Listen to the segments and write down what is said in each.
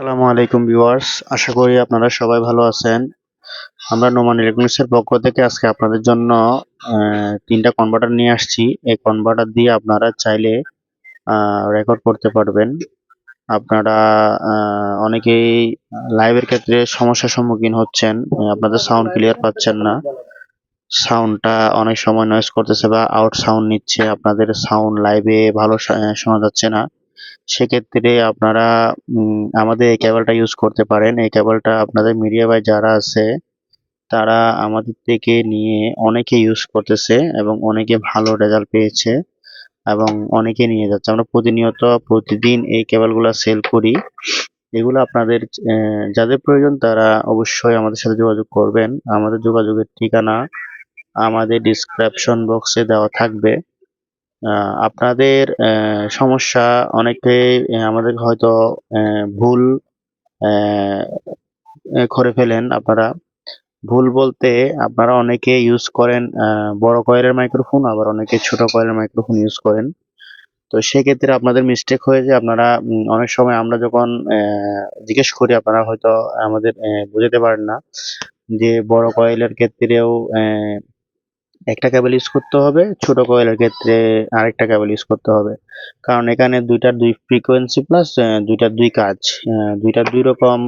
আসসালামু আলাইকুম ভিউয়ার্স, আশা করি আপনারা সবাই ভালো আছেন। আমরা নোমান ইলেকট্রনিক্সের পক্ষ থেকে আজকে আপনাদের জন্য তিনটা কনভার্টার নিয়ে আসছি। এই কনভার্টার দিয়ে আপনারা চাইলে রেকর্ড করতে পারবেন। আপনারা অনেকেই লাইভের ক্ষেত্রে সমস্যার সম্মুখীন হচ্ছেন আপনাদের সাউন্ড ক্লিয়ার পাচ্ছেন না। সাউন্ডটা অনেক সময় নয়েজ করতেছে বা আউট সাউন্ড নিচ্ছে, আপনাদের সাউন্ড লাইভে ভালো শোনা যাচ্ছে না। সেক্ষেত্রে আপনারা আমাদের এই কেবলটা ইউজ করতে পারেন। এই কেবলটা আপনাদের মিডিয়া বাই যারা আছে, তারা আমাদের থেকে নিয়ে অনেকে ইউজ করতেছে এবং অনেকে ভালো রেজাল্ট পেয়েছে এবং অনেকে নিয়ে যাচ্ছে। আমরা প্রতিনিয়ত প্রতিদিন এই কেবলগুলো সেল করি। এগুলো আপনাদের যাদের প্রয়োজন তারা অবশ্যই আমাদের সাথে যোগাযোগ করবেন। আমাদের যোগাযোগের ঠিকানা আমাদের ডিসক্রিপশন বক্সে দেওয়া থাকবে। আপনাদের সমস্যা অনেকে আমাদের হয়তো ভুল করে ফেলেন আপনারা। ভুল বলতে আপনারা অনেকে ইউজ করেন বড় কয়েলের মাইক্রোফোন আবার অনেকে ছোট কয়েলের মাইক্রোফোন ইউজ করেন। তো সেক্ষেত্রে আপনাদের মিস্টেক হয়ে যে আপনারা অনেক সময় আমরা যখন জিজ্ঞেস করি, আপনারা হয়তো আমাদের বুঝতে পারেন না যে বড় কয়েলের ক্ষেত্রেও একটা কেবল ইউজ করতে হবে ছোট কয়েলের ক্ষেত্রে আরেকটা কেবল ইউজ করতে হবে। কারণ এখানে দুইটার দুই ফ্রিকোয়েন্সি প্লাস দুইটার দুই কাজ। আহ, দুইটার দুই রকম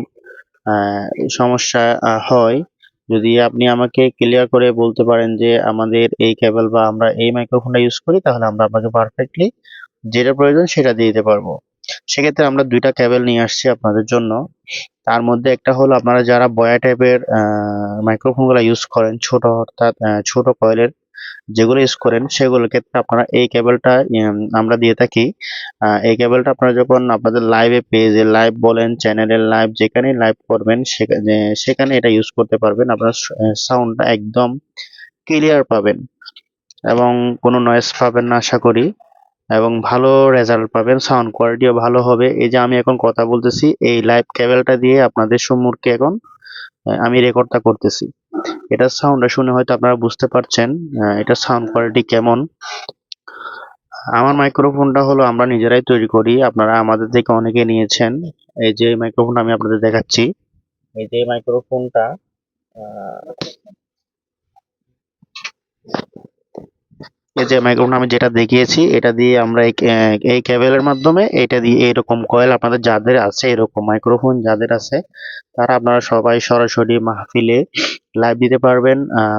সমস্যা হয়। যদি আপনি আমাকে ক্লিয়ার করে বলতে পারেন যে আমাদের এই কেবল বা আমরা এই মাইক্রোফোনটা ইউজ করি তাহলে আমরা আপনাকে পারফেক্টলি যেটা প্রয়োজন সেটা দিয়ে দিতে পারব। সেক্ষেত্রে আমরা দুইটা কেবল নিয়ে আসছি আপনাদের জন্য। তার মধ্যে একটা হলো আপনারা যারা বয়া টাইপের মাইক্রোফোনগুলো ইউজ করেন, ছোট অর্থাৎ ছোট কয়েলের যেগুলো ইউজ করেন, সেগুলোর ক্ষেত্রে আপনারা এই কেবলটা আমরা দিয়ে থাকি। এই কেবলটা আপনারা যখন আপনাদের লাইভে পেজে লাইভ বলেন চ্যানেলের লাইভ যেখানে লাইভ করবেন সেখানে সেখানে এটা ইউজ করতে পারবেন। আপনার সাউন্ডটা একদম ক্লিয়ার পাবেন এবং কোনো নয়েজ পাবেন না, আশা করি। এবং ভালো রেজাল্ট পাবেন সাউন্ড কোয়ালিটিও ভালো হবে। এই যে আমি এখন কথা বলতেছি, এই লাইভ কেবলটা দিয়ে আপনাদের সম্মুখে এখন আমি রেকর্ডটা করতেছি। এটার সাউন্ডটা শুনে হয়তো আপনারা বুঝতে পারছেন এটার সাউন্ড কোয়ালিটি কেমন। আমার মাইক্রোফোনটা হলো আমরা নিজেরাই তৈরি করি, আপনারা আমাদের থেকে অনেকে নিয়েছেন। এই যে মাইক্রোফোনটা আমি আপনাদের দেখাচ্ছি। এই যে মাইক্রোফোনটা এই যে মাইক্রোফোন আমি যেটা দেখিয়েছি, এটা দিয়ে আমরা এই এই কেবলের মাধ্যমে এটা দিয়ে এরকম কয়েল আপনাদের যাদের আছে, এরকম মাইক্রোফোন যাদের আছে, তারা আপনারা সবাই সরাসরি মাহফিলে লাইভ দিতে পারবেন।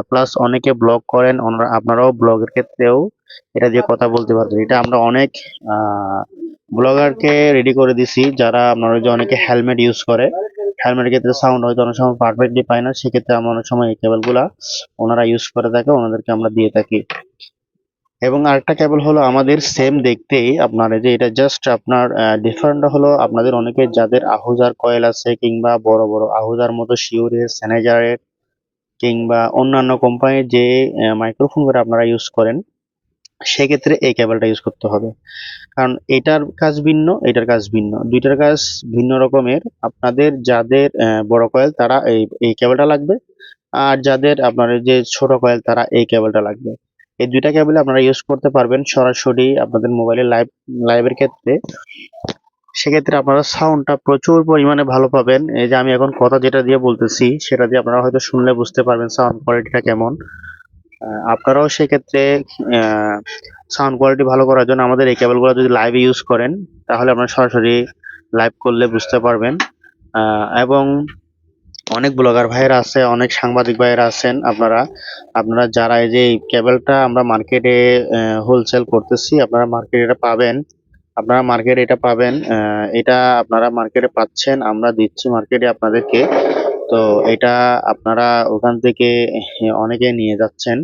প্লাস অনেকে ব্লগ করেন আপনারাও ব্লগের ক্ষেত্রেও এটা দিয়ে কথা বলতে পারবেন। এটা আমরা অনেক ব্লগারকে রেডি করে দিছি, যারা আপনারা যে অনেকে হেলমেট ইউজ করে। হেলমেটের ক্ষেত্রে সাউন্ড হয়তো অনেক সময় পারফেক্টলি পায় না, সেক্ষেত্রে আমরা অনেক সময় এই কেবলগুলা ওনারা ইউজ করে থাকে, ওনাদেরকে আমরা দিয়ে থাকি। এবং আরেকটা কেবল হলো আমাদের সেম দেখতেই আপনার যে এটা জাস্ট আপনার ডিফারেন্ট হলো আপনাদের অনেকে যাদের আহুজার কয়েল আছে কিংবা বড় বড় আহুজার মতো শিওরের স্যানেজারের কিংবা অন্যান্য কোম্পানির যে মাইক্রোফোন করে আপনারা ইউজ করেন, সেক্ষেত্রে এই কেবলটা ইউজ করতে হবে। কারণ এটার কাজ ভিন্ন, এটার কাজ ভিন্ন। দুইটার কাজ ভিন্ন রকমের। আপনাদের যাদের বড় কয়েল তারা এই এই কেবলটা লাগবে। আর যাদের আপনার যে ছোট কয়েল তারা এই কেবলটা লাগবে। এই দুইটা কেবল আপনারা ইউজ করতে পারবেন সরাসরি আপনাদের মোবাইলে লাইভ লাইভের ক্ষেত্রে। সেক্ষেত্রে আপনারা সাউন্ডটা প্রচুর পরিমাণে ভালো পাবেন। এই যে আমি এখন কথা যেটা দিয়ে বলতেছি, সেটা দিয়ে আপনারা হয়তো শুনলে বুঝতে পারবেন সাউন্ড কোয়ালিটিটা কেমন। আপনারাও সেক্ষেত্রে সাউন্ড কোয়ালিটি ভালো করার জন্য আমাদের এই কেবলগুলো যদি লাইভে ইউজ করেন, তাহলে আপনারা সরাসরি লাইভ করলে বুঝতে পারবেন। এবং অনেক ব্লগার ভাইয়েরা আছে, অনেক সাংবাদিক ভাইয়েরা আছেন আপনারা। আপনারা যারা এই যে কেবলটা আমরা মার্কেটে হোলসেল করতেছি, আপনারা মার্কেটে এটা পাবেন। আপনারা মার্কেটে এটা পাবেন এটা আপনারা মার্কেটে পাচ্ছেন, আমরা দিচ্ছি মার্কেটে আপনাদেরকে। তো এটা আপনারা ওখান থেকে অনেকে নিয়ে যাচ্ছেন।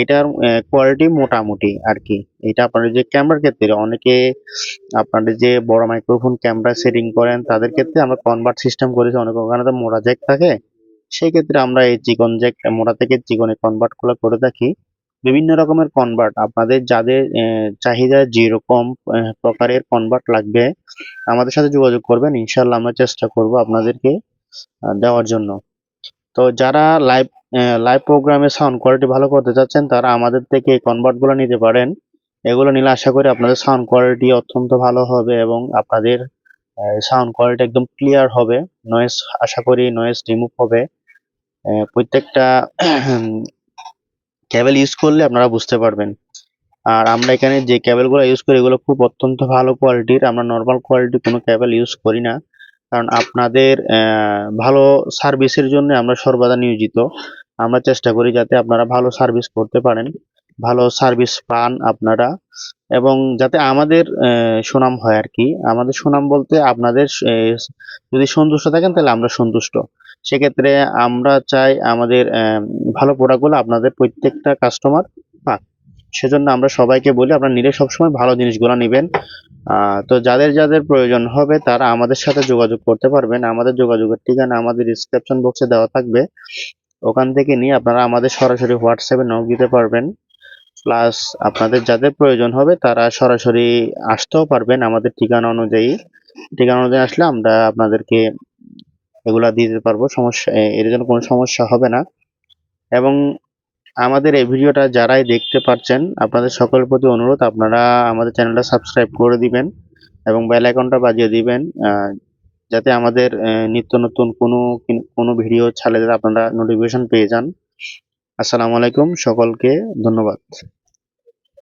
এটার কোয়ালিটি মোটামুটি আর কি এটা আপনাদের যে ক্যামেরার ক্ষেত্রে, অনেকে আপনাদের যে বড় মাইক্রোফোন ক্যামেরা সেটিং করেন, তাদের ক্ষেত্রে আমরা কনভার্ট সিস্টেম করেছি। অনেক ওখানে তো মোড়া জ্যাক থাকে। সেই ক্ষেত্রে আমরা এই চিকন জ্যাক মোড়া থেকে চিকনে কনভার্টগুলো করে থাকি। বিভিন্ন রকমের কনভার্ট আপনাদের যাদের চাহিদা যেরকম প্রকারের কনভার্ট লাগবে, আমাদের সাথে যোগাযোগ করবেন। ইনশাল্লাহ আমরা চেষ্টা করব আপনাদেরকে দেওয়ার জন্য। তো যারা লাইভ লাইভ প্রোগ্রামে সাউন্ড কোয়ালিটি ভালো করতে চাচ্ছেন, তারা আমাদের থেকে কনভার্টগুলো নিতে পারেন। এগুলো নিলে আশা করি আপনাদের সাউন্ড কোয়ালিটি অত্যন্ত ভালো হবে এবং আপনাদের সাউন্ড কোয়ালিটি একদম ক্লিয়ার হবে। নয়েজ আশা করি নয়েজ রিমুভ হবে। প্রত্যেকটা কেবল ইউজ করলে আপনারা বুঝতে পারবেন। আর আমরা এখানে যে কেবলগুলো ইউজ করি, এগুলো খুব অত্যন্ত ভালো কোয়ালিটির আমরা নর্মাল কোয়ালিটি কোনো কেবল ইউজ করি না। কারণ আপনাদের ভালো সার্ভিসের জন্য আমরা সর্বদা নিয়োজিত। আমরা চেষ্টা করি যাতে আপনারা ভালো সার্ভিস করতে পারেন, ভালো সার্ভিস পান আপনারা এবং যাতে আমাদের সুনাম হয় আর কি আমাদের সুনাম বলতে আপনাদের যদি সন্তুষ্ট থাকেন তাহলে আমরা সন্তুষ্ট। সেক্ষেত্রে আমরা চাই আমাদের ভালো প্রোডাক্টগুলো আপনাদের প্রত্যেকটা কাস্টমার পাক। সেজন্য আমরা সবাইকে বলি, আপনারা নিলে সবসময় ভালো জিনিসগুলো নেবেন। তো যাদের যাদের প্রয়োজন হবে তারা আমাদের সাথে যোগাযোগ করতে পারবেন। আমাদের যোগাযোগের ঠিকানা আমাদের ডিসক্রিপশন বক্সে দেওয়া থাকবে। ওখান থেকে নিয়ে আপনারা আমাদের সরাসরি হোয়াটসঅ্যাপে নক দিতে পারবেন। প্লাস আপনাদের যাদের প্রয়োজন হবে তারা সরাসরি আসতেও পারবেন আমাদের ঠিকানা অনুযায়ী। ঠিকানা অনুযায়ী আসলে আমরা আপনাদেরকে এগুলা দিতে পারব, সমস্যা এর জন্য কোনো সমস্যা হবে না। এবং আমাদের এই ভিডিওটা যারাই দেখতে পাচ্ছেন আপনাদের সকলের প্রতি অনুরোধ, আপনারা আমাদের চ্যানেলটা সাবস্ক্রাইব করে দিবেন এবং বেল আইকনটা বাজিয়ে দিবেন যাতে আমাদের নিত্য নতুন কোনো কিন- ভিডিও ছাড়লে আপনারা নোটিফিকেশন পেয়ে যান। আসসালামু আলাইকুম সকলকে, ধন্যবাদ।